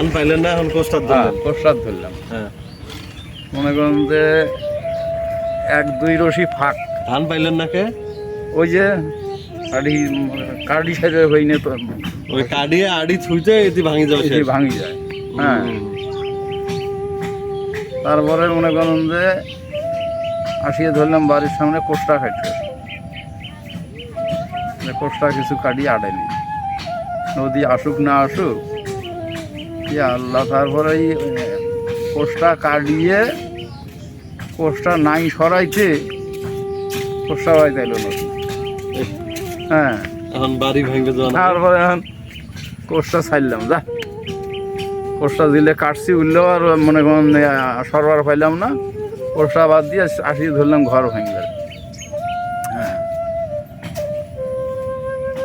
ধান পাইলেন না এখন কোস্টার ধরলেন প্রসাদ ধরলাম হ্যাঁ। মনে করেন যে এক দুই রশি ফাঁক। ধান পাইলেন না কে? ওই যে কাড়ি কাড়ি সাইডে হইনে তো। ওই কাটিয়ে আড়ি ছুঁইতে এটি ভাঙি যাবে এসে ভাঙি যায়। হ্যাঁ। তারপরে মনে করেন যে আসিয়ে ধরলাম বাড়ির সামনে কোষ্টা খাইছে যে কোষ্টা কিছু কাটি আড়েনি নদী আসুক না আসুক আল্লাহ তারপরে এই কোষ্টা কাটিয়ে কোষটা নাই সরাইতে কোষ্টা বাড়িতে এলো নদী হ্যাঁ। এখন বাড়ি ভাঙবে তারপরে এখন কোষটা ছাড়লাম যা। কোষটা দিলে কাটছি উঠলেও আর মনে করেন সরবার পাইলাম না। কোষটা বাদ দিয়ে আসি ধরলাম ঘর ভাঙবে হ্যাঁ।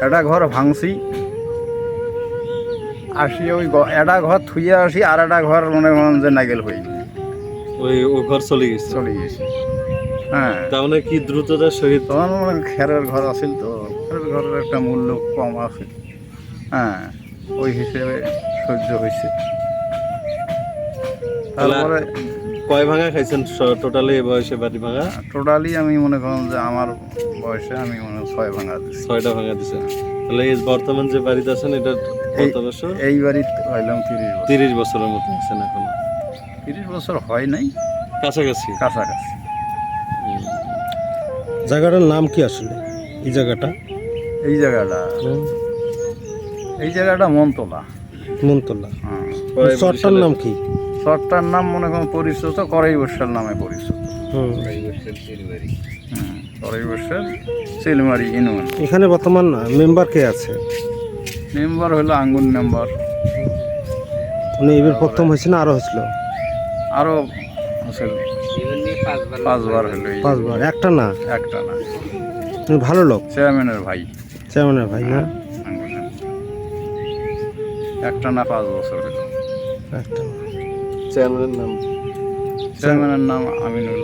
একটা ঘর ভাঙছি। আসি ওই একটা ঘর থুয়ে আসি আর একটা ঘর মনে করেন যে নাগেল হই ওই ও ঘর চলে গেছে? চলে গেছে। হ্যাঁ। তার মানে কি দ্রুততার সহিত? তখন মনে খেরের ঘর আছিল তো খেরের ঘরের একটা মূল্য কম আছে। হ্যাঁ ওই হিসেবে সহ্য হয়েছে। তারপরে কয় ভাঙা খাইছেন টোটালি এই বয়সে বাড়ি ভাঙা টোটালি আমি মনে করেন যে আমার বয়সে আমি মনে হয় ছয় ভাঙা দিচ্ছি ছয়টা ভাঙা দিছে। তাহলে এই বর্তমান যে বাড়িতে আছেন এটা কত বছর? এই বাড়ি হইলাম তিরিশ বছর। তিরিশ বছরের মতো আছেন এখন। তিরিশ বছর হয় নাই কাছাকাছি? কাছাকাছি। জায়গাটার নাম কি আসলে? এই জায়গাটা? এই জায়গাটা। এই জায়গাটা মনতলা। মনতলা। হ্যাঁ। চরটার নাম কি? শহরটার নাম মনে করেন পরিচিত করাই বর্ষার নামে পরিচিত হুম। হুম করাই বর্ষার চিলমারি ইউনিয়ন এখানে বর্তমান মেম্বার কে আছে? মেম্বার হলো আঙ্গুন মেম্বার। উনি এবার প্রথম হয়েছে না আরও হয়েছিল? আরও আছে পাঁচবার হলো পাঁচবার একটা না? একটা না। উনি ভালো লোক। চেয়ারম্যানের ভাই। চেয়ারম্যানের ভাই না? একটা না পাঁচ বছর হলো। একটা না চ্যানেলের নাম চেয়ারম্যানের নাম আমিনুল